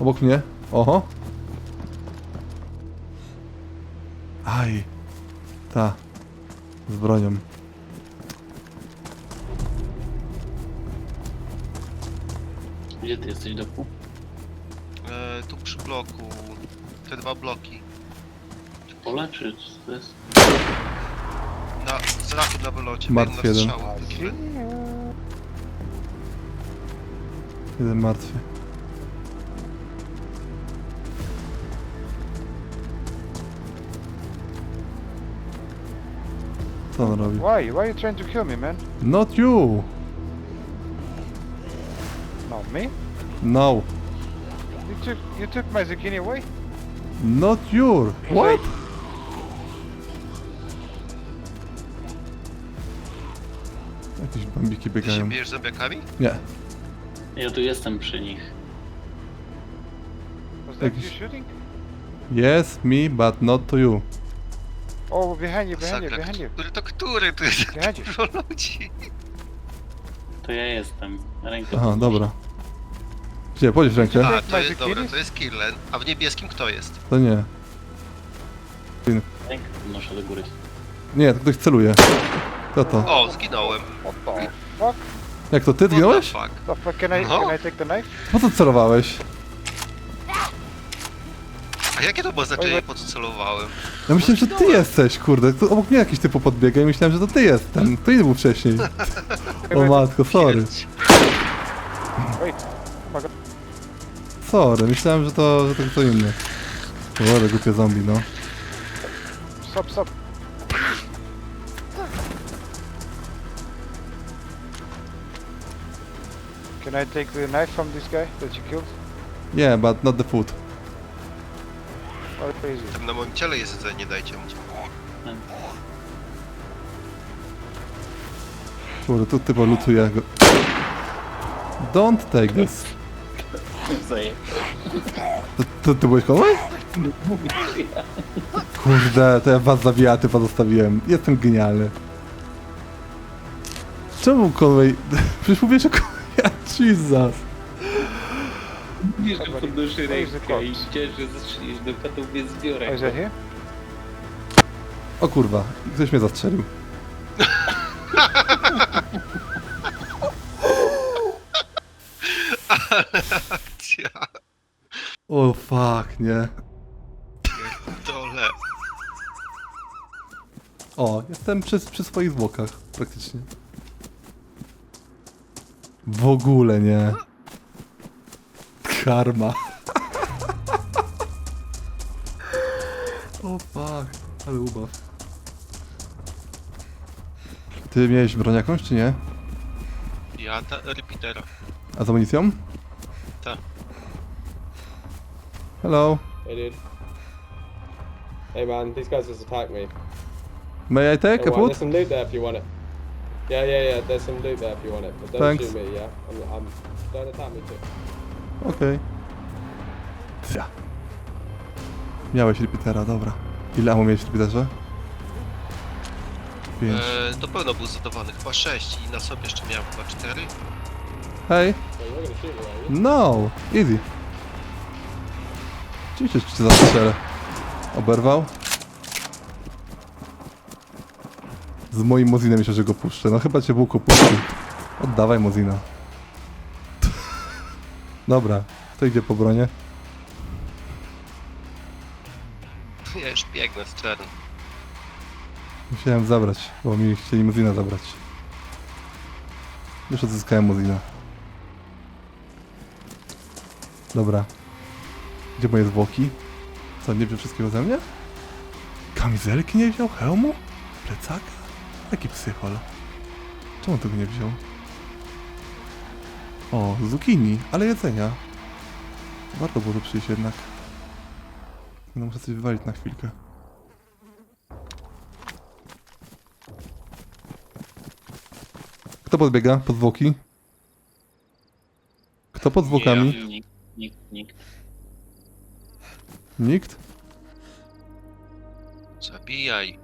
Obok mnie. Oho. Aj. Ta. Z bronią. Gdzie ty jesteś, Doku? E, tu przy bloku. Te dwa bloki. Pole, czy to jest? Na zachód na wylocie. Martwy jeden. na Jeden martwy. Co on robi? Why? Why are you trying to kill me, man? Not you! Not me. No. You took you took my zucchini away. Not your. What? Jakieś bambiki Ty się biegają. bijesz zębiakami? Nie. Ja tu jestem przy nich. Was that you Jakiś- shooting? Yes, me, but not to you. You, Masakra. behind you. Który to który? To jest dużo ludzi. To ja jestem. Rękę Aha, dobra. Gdzie? Podnieś rękę. A, to jest, dobra, zucchini? to jest Kirlen. A w niebieskim kto jest? To nie. Rękę podnoszę do góry. Nie, to ktoś celuje. Kto to? O, zginąłem. What the fuck? Jak to, ty What the zginąłeś? fuck? The fuck? Can I No. can I take the knife? Po co celowałeś? A jakie to było znaczenie, Oj, po co celowałem? Ja myślałem, że ty jesteś, kurde. Tu obok mnie jakiś typu podbiega i myślałem, że to ty jest ten. To inny był wcześniej. O matko, sorry. Pierdź. Sorry, myślałem, że to, że to kto inny. Wolę głupie zombie, no. Stop, stop. Can I take the knife from this guy that you killed? Yeah, but not the food. Or crazy? Tam na moim ciele jest jedzenie, dajcie mu. Kurde, tu typo lutuje go. Don't take this. Zaje. To, to ty byłeś konwoj? Kurde, to ja was zabija, ty pozostawiłem. Jestem genialny. Czemu konwoj... Przecież mówię, że konwoj... Jesus. Wiesz, że podnoszę rękę rękę i widziałem, że zastrzelisz do katów, więc Oh, is here? O kurwa, ktoś mnie zastrzelił. Ja O fuck, nie. dole. O, jestem przy, przy swoich zwłokach, praktycznie. W ogóle nie. Karma. o fuck, ale ubaw. Ty miałeś broń jakąś, czy nie? Ja ta repeatera. A z amunicją? Tak. Hello, Hey, dude. Hey, man, these guys just attacked me. may I take a food? there's some loot there if you want it. Yeah, yeah, yeah. There's some loot there if you want it. But don't Thanks. shoot me, yeah. I'm, I'm. Don't attack me too. Okej. Ja. Miałeś repeatera, dobra. Ile amu miałeś w repeaterze? Pięć. E, to pełno był zadowolony, chyba 6 i na sobie jeszcze miałem chyba 4. Hej! No! Easy. Oczywiście, że cię zastrzelę. Oberwał? Z moim Mozinem myślę, że go puszczę. No chyba cię Bułko puścił. Oddawaj Mozina. Dobra, to idzie po bronie. Ja już biegnę z czerń. Musiałem zabrać, bo mi chcieli Mozina zabrać. Już odzyskałem Mozina. Dobra. Gdzie moje zwłoki? Co, nie wziął wszystkiego ze mnie? Kamizelki nie wziął? Hełmu? Plecaka? Jaki psychol? Czemu tego nie wziął? O, zucchini, ale jedzenia. Warto było tu przyjść jednak. No muszę coś wywalić na chwilkę. Kto podbiega pod zwłoki? Kto pod zwłokami? Nikt, nikt, nikt. Nikt? Zabijaj.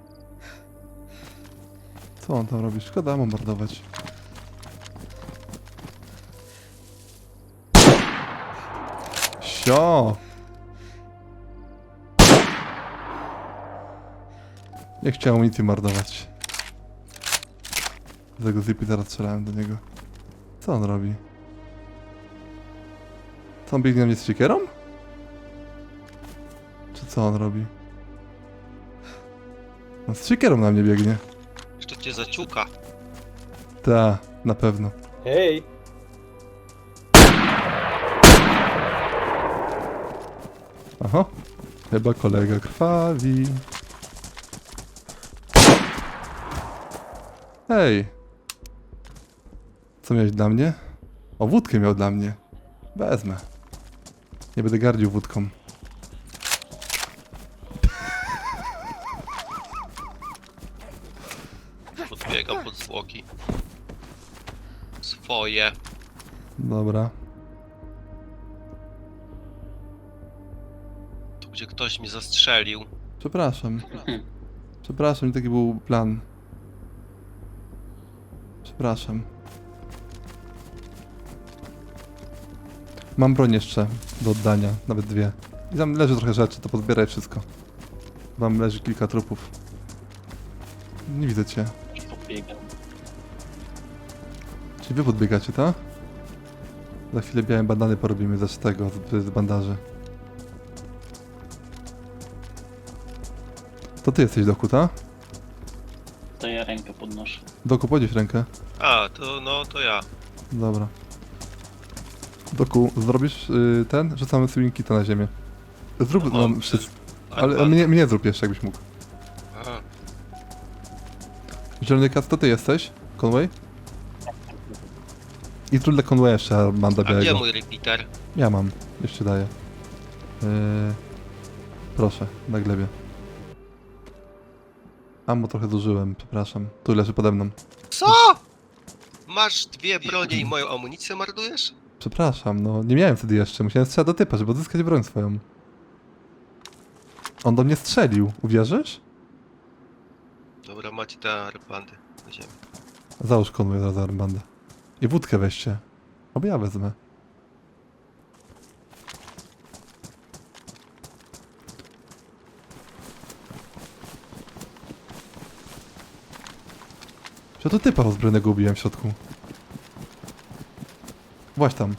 Co on tam robi? Szkoda bombardować. Cio! Nie chciałem amunicji marnować. Z tego zipi zaraz strzelałem do niego. Co on robi? Co on biegnie na mnie z siekierą? Czy co on robi? On z siekierą na mnie biegnie. Jeszcze cię zaciuka. Ta, na pewno. Hey. Aha. Chyba kolega krwawi. Hej. Co miałeś dla mnie? O, wódkę miał dla mnie. Wezmę. Nie będę gardził wódką. Podbiegam pod zwłoki. Swoje. Dobra. Gdzie ktoś mnie zastrzelił. Przepraszam. Przepraszam, nie taki był plan. Przepraszam. Mam broń jeszcze do oddania, nawet dwie. I tam leży trochę rzeczy, to pozbieraj wszystko. Wam leży kilka trupów. Nie widzę cię. Już pobiegam. Czy wy podbiegacie, tak? Za chwilę białe bandany porobimy ze z tego, z, z bandaży. To ty jesteś Doku, tak? To ja rękę podnoszę. Doku, podnieś rękę. A, to no, to ja. Dobra. Doku, zrobisz y, ten? Rzucamy swing kita na ziemię. Zrób No, nam mam, wszystko. Ale, Ale mnie, mnie zrób jeszcze, jakbyś mógł. A, Zielony kat, to ty jesteś? Conway? I tu dla Conwaya jeszcze manda a gdzie białego. mój repeater? Ja mam, jeszcze daję. Yy, proszę, na glebie. Ammo trochę zużyłem, przepraszam. Tu leży pode mną. Co? Masz dwie bronie i moją amunicję marnujesz? Przepraszam, no nie miałem wtedy jeszcze. Musiałem strzelać do typa, żeby odzyskać broń swoją. On do mnie strzelił, uwierzysz? Dobra, macie te arbandy na ziemi. Załóż konwój zaraz armbandę. I wódkę weźcie. Albo ja wezmę. Czy to typa uzbrojonego ubiłem w środku? Właź tam.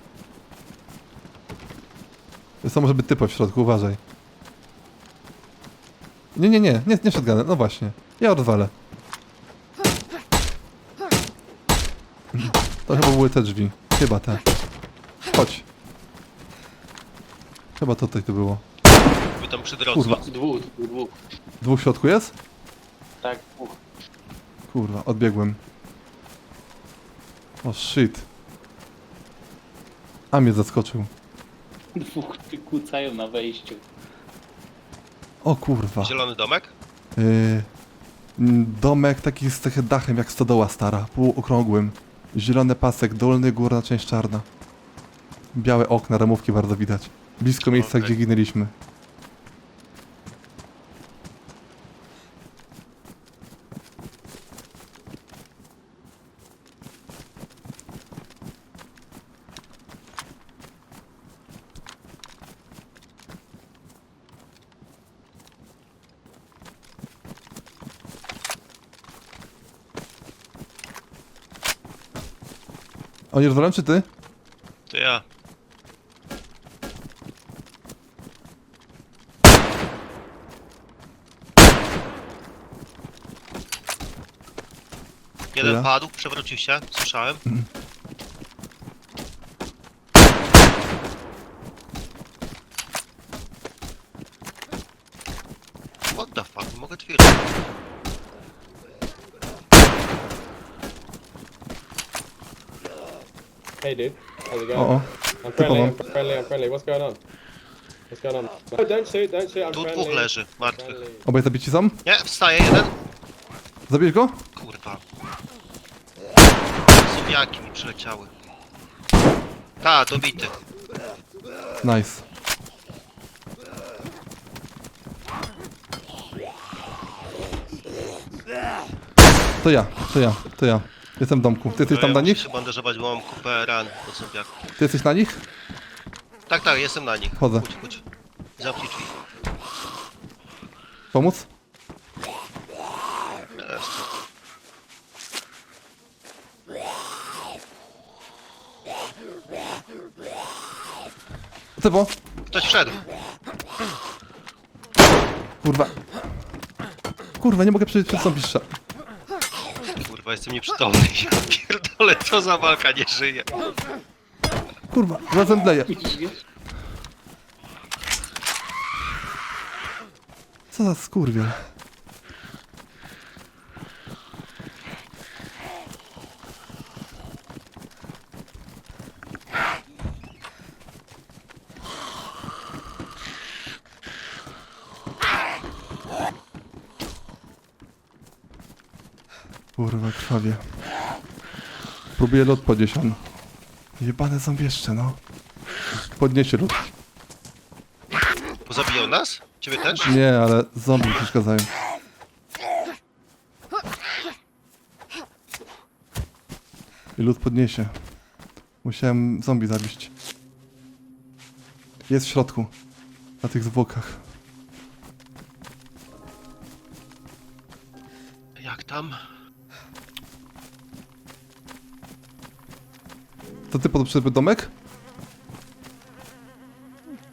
Jest to może być typa w środku, uważaj. Nie, nie, nie, nie, nie shotgunem, no właśnie. Ja odwalę. To chyba były te drzwi. Chyba te. Chodź. Chyba to tutaj to było. Wy tam przy drodze. Kurwa. Dwóch, dwóch, dwóch. Dwóch w środku jest? Tak, dwóch. Kurwa, odbiegłem. O shit. A mnie zaskoczył. Dwóch ty kłócają na wejściu. O kurwa. Zielony domek? Yy, domek taki z trochę dachem jak stodoła stara, półokrągłym. Zielony pasek, dolny, górna część czarna. Białe okna, ramówki bardzo widać. Blisko miejsca, Okej. gdzie ginęliśmy. Oni rozwalają czy ty? To ja. Jeden padł, przewrócił się, słyszałem. What the fuck, nie mogę twierdzić. Hey, dude. How's it going? O. I'm friendly. on. I'm friendly. I'm friendly. What's going on? What's going on? No, don't shoot. Don't shoot. I'm Tu friendly. dwóch leży, martwych. Friendly. Obaj zabici są? Nie, wstaje jeden. Zabierz go? Kurwa. Zombiaki mi przyleciały. Ta, dobity. Nice. To ja, to ja, to ja. Jestem w domku. Ty jesteś No tam ja na muszę nich? się bandażować, bo mam kupę ran od zombiaków. Ty jesteś na nich? Tak, tak, jestem na nich. Chodzę. Chodź, chodź. Zamknij drzwi. Pomóc? Jest. Typo! Ktoś wszedł. Kurwa. Kurwa, nie mogę przejść przez zombisza. Kurwa, jestem nieprzytomny. Ja pierdolę, co za walka, nie żyje. Kurwa, zemdleję. Co za skurwiel. Kurwa, krwawie. Próbuję lot podnieść on. Jebane zombieszcze, no. Podniesie lód. Pozabijał nas? Ciebie też? Nie, ale zombie przeszkadzają. I lód podniesie. Musiałem zombie zabić. Jest w środku. Na tych zwłokach. Jak tam? To ty podszedł domek?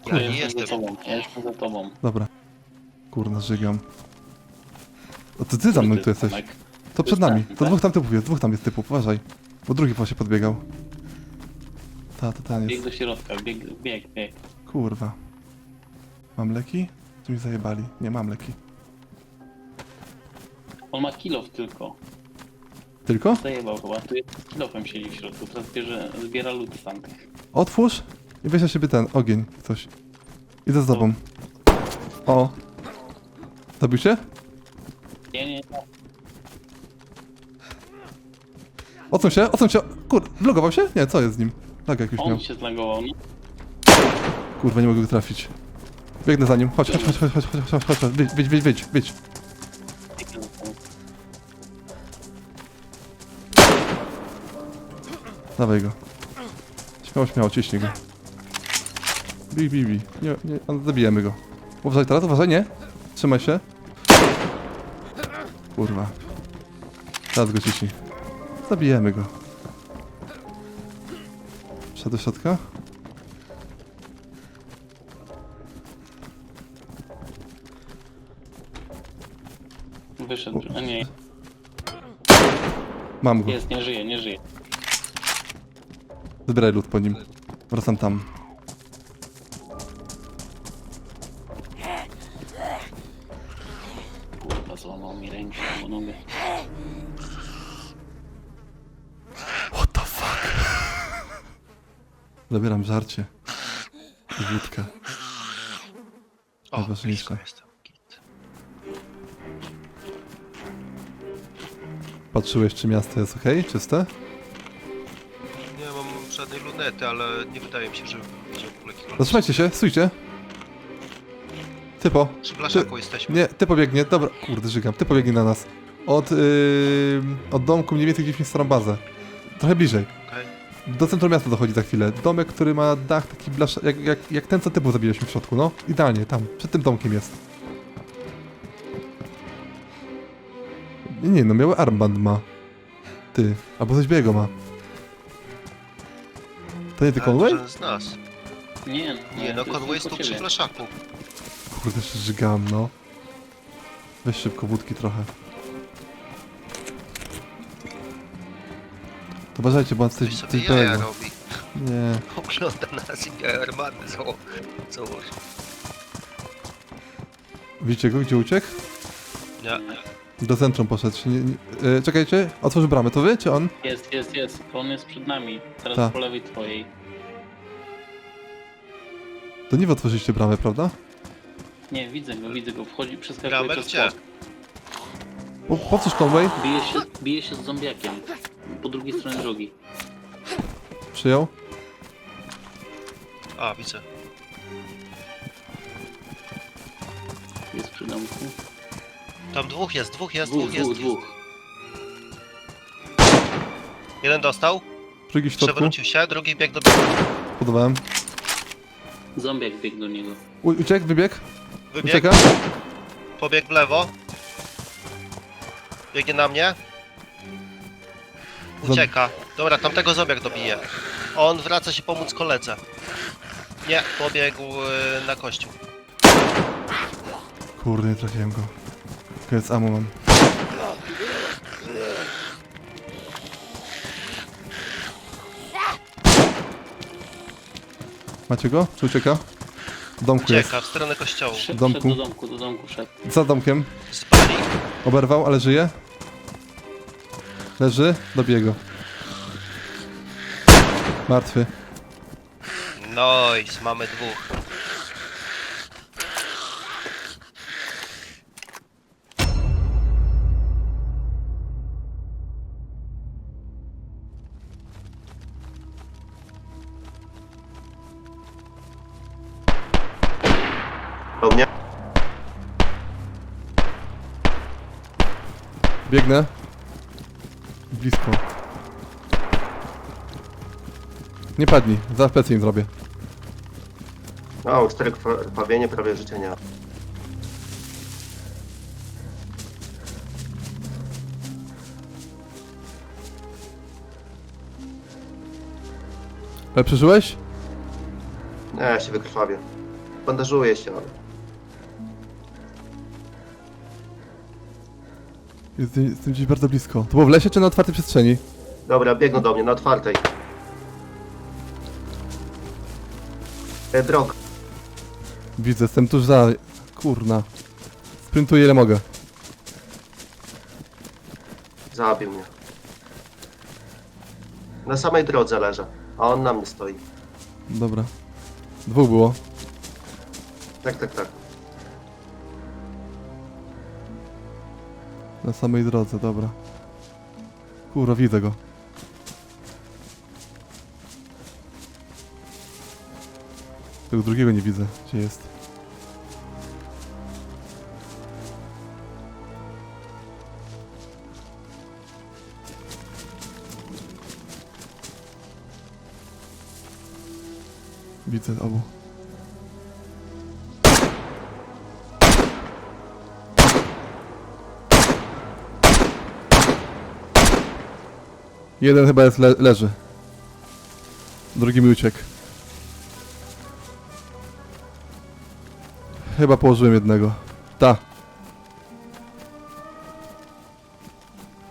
Ja Ja nie jestem za tobą, ja jestem za tobą. Dobra. Kurna, żygam. O, to ty za mną tu jesteś. Tomek. To przed nami. To tak. dwóch tam typów jest, dwóch tam jest typów, uważaj. Bo drugi właśnie podbiegał. Ta, to ten Bieg jest. do środka, bieg, bieg, bieg. Kurwa. Mam leki? Czy mi zajebali? Nie mam leki. On ma kilof tylko. Tylko? Zajebał chyba. Tu jest kilofem siedzi w środku. Teraz bierze, zbiera lód z tamtych. Otwórz i weź na siebie ten ogień, coś. Idę z tobą. O. Zabił się? Nie, nie, nie. Odsuń się, odsuń się. Kur, vlogował się? Nie, co jest z nim? Tak jakiś miał. On się zlagował. No. Kurwa, nie mogę go trafić. Biegnę za nim. Chodź, chodź, chodź, chodź, chodź, chodź, chodź, chodź, chodź. Wyjdź, wyjdź, wyjdź, wyjdź, wyjdź. Dawaj go. Śmiało, śmiało, ciśnij go. Bij, bij, bij. Nie, nie, zabijemy go. Uważaj teraz, uważaj, nie. Trzymaj się. Kurwa. Teraz go ciśnij. Zabijemy go. Wszedł do środka? Wyszedł. A nie, Mam go. jest, nie żyje, nie żyje. Zbieraj lód po nim. Wracam tam. Kurwa, złamał mi rękę albo nogę. What the fuck? Zabieram żarcie. I wódkę. O, Najważniejsze. blisko jestem. Git. Patrzyłeś, czy miasto jest ok? Czyste? Lunety, ale nie wydaje mi się, że w ogóle Zatrzymajcie się, stójcie. Typo. Przy blaszaku jesteśmy. Nie, ty pobiegnie, dobra. Kurde, żygam. Ty pobiegnie na nas. Od, yy, od domku mniej więcej gdzieś mi starą bazę. Trochę bliżej. Okej. Do centrum miasta dochodzi za chwilę. Domek, który ma dach taki blasza, jak, jak, jak ten, co typu zabiliśmy w środku, no. Idealnie, tam. Przed tym domkiem jest. Nie, nie, no miały armband ma. Ty. Albo coś białego ma. To nie ty Conway? żaden z nas. Nie, Nie, no to Conway jest tylko tu przy ciebie. blaszaku. Kurde, jeszcze żygam, no. Weź szybko wódki trochę. To uważajcie, bo on Coś coś, sobie coś jaja białego. robi. Nie. Ogląda nas i białe armaty zało założy. Widzicie go, gdzie uciekł? Nie. Do centrum poszedł. Nie, nie, e, czekajcie, otworzy bramę. To wy, czy on? Jest, jest, jest. On jest przed nami. Teraz Tak. po lewej twojej. To nie wy otworzyliście bramę, prawda? Nie, widzę go, widzę go. Wchodzi, przeskakuje przez gdzie? płot. Po, powtórz Conway. Bije się, bije się z zombiakiem. Po drugiej stronie drogi. Przyjął. A, widzę. Jest przy domku. Tam dwóch jest, dwóch jest, Dwóch, dwóch jest. dwóch, dwóch. Jeden dostał, Drugi w środku. przewrócił się, drugi biegł do biegu. Podawałem. Zombiak biegł do niego. U- wybieg? Wybieg, Ucieka? pobiegł w lewo. Biegnie na mnie. Ucieka. Dobra, tamtego zombiak dobije. On wraca się pomóc koledze. Nie, pobiegł y, na kościół. Kurde, nie trafiłem go. Koniec ammo mam. Macie go? Czy ucieka? W domku jest. Ucieka w stronę kościoła. Szedł, domku. szedł do domku, do domku szedł. Za domkiem. Spali. Oberwał, ale żyje. Leży, dobiję go. Martwy. Nois, mamy dwóch. Biegnę. Blisko. Nie padnij, za plecy im zrobię. No, cztery krwawienie, prawie życia nie ma. Ale przeżyłeś? Nie, ja się wykrwawię. Bandażuję się, ale... Jestem, jestem gdzieś bardzo blisko. To było w lesie czy na otwartej przestrzeni? Dobra, biegną do mnie, na otwartej. E, drog. Widzę, jestem tuż za... Kurna. Sprintuję ile mogę. Zabił mnie. Na samej drodze leżę, a on na mnie stoi. Dobra. Dwóch było. Tak, tak, tak. Na samej drodze, dobra. Kurwa, widzę go. Tego drugiego nie widzę, gdzie jest. Widzę obu. Jeden chyba jest le leży. Drugi mi uciekł. Chyba położyłem jednego. Ta.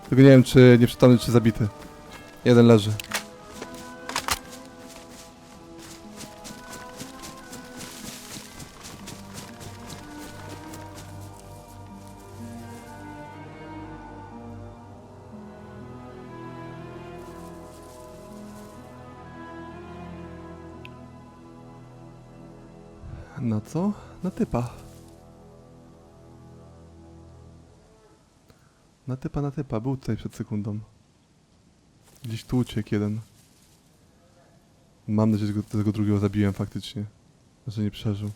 Tylko nie wiem czy nieprzytomny czy zabity. Jeden leży. Na co? Na typa. Na typa, na typa. Był tutaj przed sekundą. Gdzieś tu uciekł jeden. Mam nadzieję, że go, tego drugiego zabiłem faktycznie. Że nie przeżył.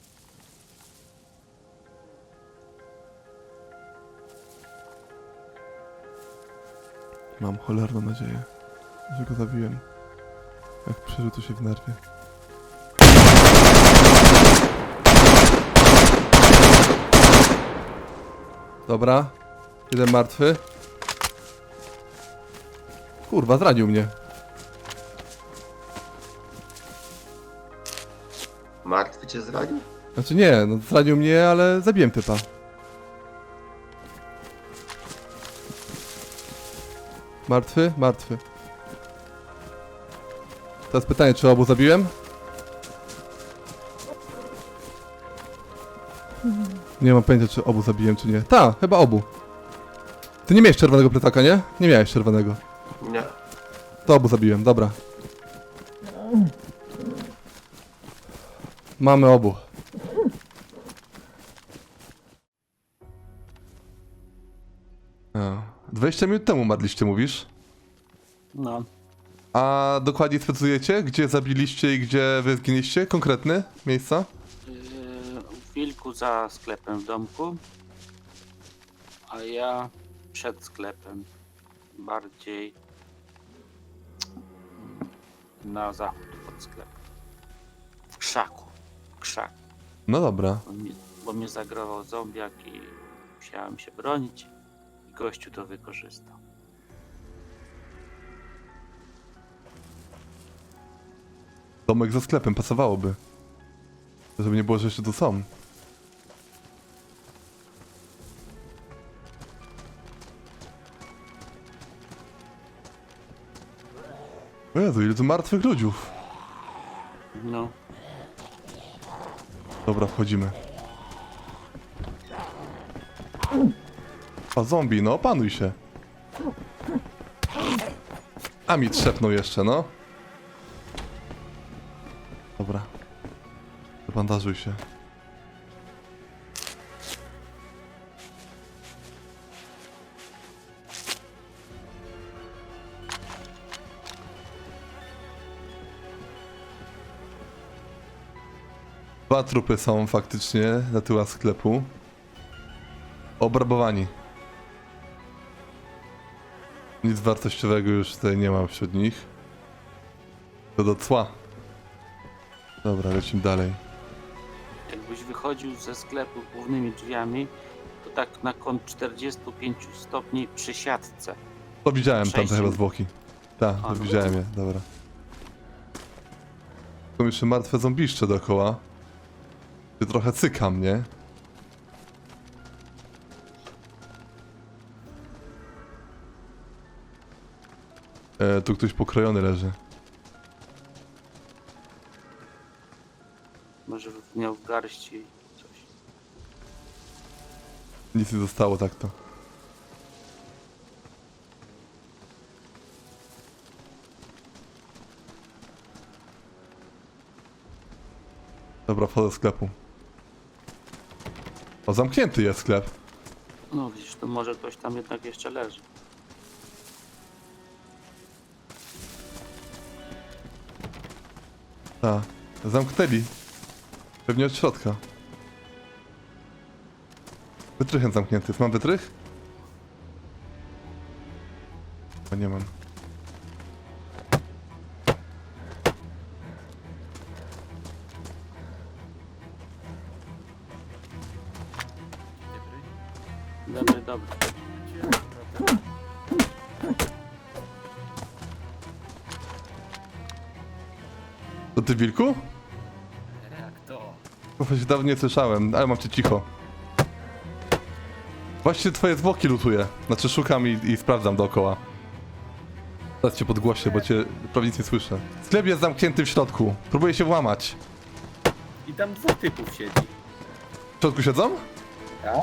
Mam cholerną nadzieję, że go zabiłem. Jak przeżył, to się w nerwie. Dobra. Jeden martwy. Kurwa, zranił mnie. Martwy cię zranił? Znaczy nie, no zranił mnie, ale zabiłem typa. Martwy? Martwy. Teraz pytanie, czy obu zabiłem? Nie mam pojęcia, czy obu zabiłem, czy nie. Ta, chyba obu. Ty nie miałeś czerwonego plecaka, nie? Nie miałeś czerwonego. Nie. To obu zabiłem, dobra. Mamy obu. A, 20 minut temu marliście, mówisz? No. A dokładnie sprecyzujecie, gdzie zabiliście i gdzie wy zginęliście? Konkretne miejsca? Wilku za sklepem w domku, a ja przed sklepem, bardziej na zachód od sklepu. W krzaku. W krzak. No dobra. Bo mnie, bo mnie zagrował zombiak i musiałem się bronić. I gościu to wykorzystał. Domek za sklepem pasowałoby. Żeby nie było, że jeszcze tu są. Jezu, ile tu martwych ludziów. No, Dobra, wchodzimy. A zombie, no opanuj się. A mi trzepnął jeszcze, no. Dobra. Bandażuj się. Dwa trupy są faktycznie na tyłach sklepu. Obrabowani. Nic wartościowego już tutaj nie ma wśród nich. To do cła. Dobra, lecimy dalej. jakbyś wychodził ze sklepu głównymi drzwiami, to tak na kąt 45 stopni przy siatce. To widziałem tam Przejście. chyba zwłoki. Tak, A, to no widziałem je, dobra. Są jeszcze martwe zombiszcze dookoła. Się trochę cykam, nie? E, tu ktoś pokrojony leży. Może miał w garści coś. Nic nie zostało tak to. Dobra, wchodzę do sklepu. O, zamknięty jest sklep. No widzisz, to może ktoś tam jednak jeszcze leży. Tak, zamknęli. Pewnie od środka. Wytrychem zamknięty. Mam wytrych? Bo nie mam. Ty, Wilku? Jak to? Się dawno nie słyszałem, ale mam cię cicho. Właśnie twoje zwłoki lutuję. Znaczy szukam i, i sprawdzam dookoła. Teraz cię podgłoszę, bo cię prawie nic nie słyszę. Sklep jest zamknięty w środku. Próbuję się włamać. I tam dwóch typów siedzi. W środku siedzą? Tak.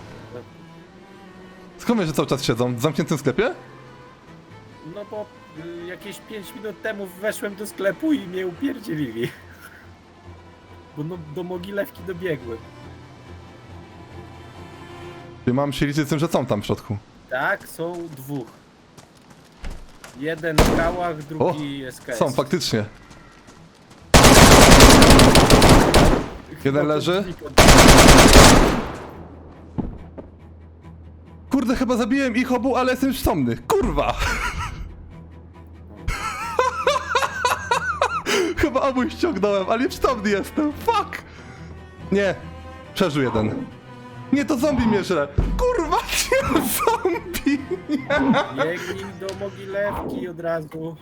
Skąd wiesz, że cały czas siedzą? W zamkniętym sklepie? No bo jakieś 5 minut temu weszłem do sklepu i mnie upierdzielili. Bo no, do mogilewki dobiegłem. Czy mam się liczyć z tym, że są tam w środku? Tak, są dwóch. Jeden w kałach, drugi SKS. Są, faktycznie. Jeden leży? Kurde, chyba zabiłem ich obu, ale jestem przytomny. Kurwa! Chyba obu ściągnąłem, ale przytomny jestem. Fuck! Nie. Przeżył jeden. Nie, to zombie mnie żre. Kurwa, nie, zombie! Nie. Biegnij do mogilewki od razu.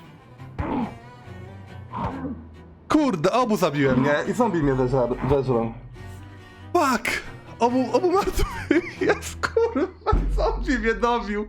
Kurde, obu zabiłem, nie? I zombie mnie zeżrą. Fuck! Obu, obu martwych jest, kurwa, zombie mnie dobił.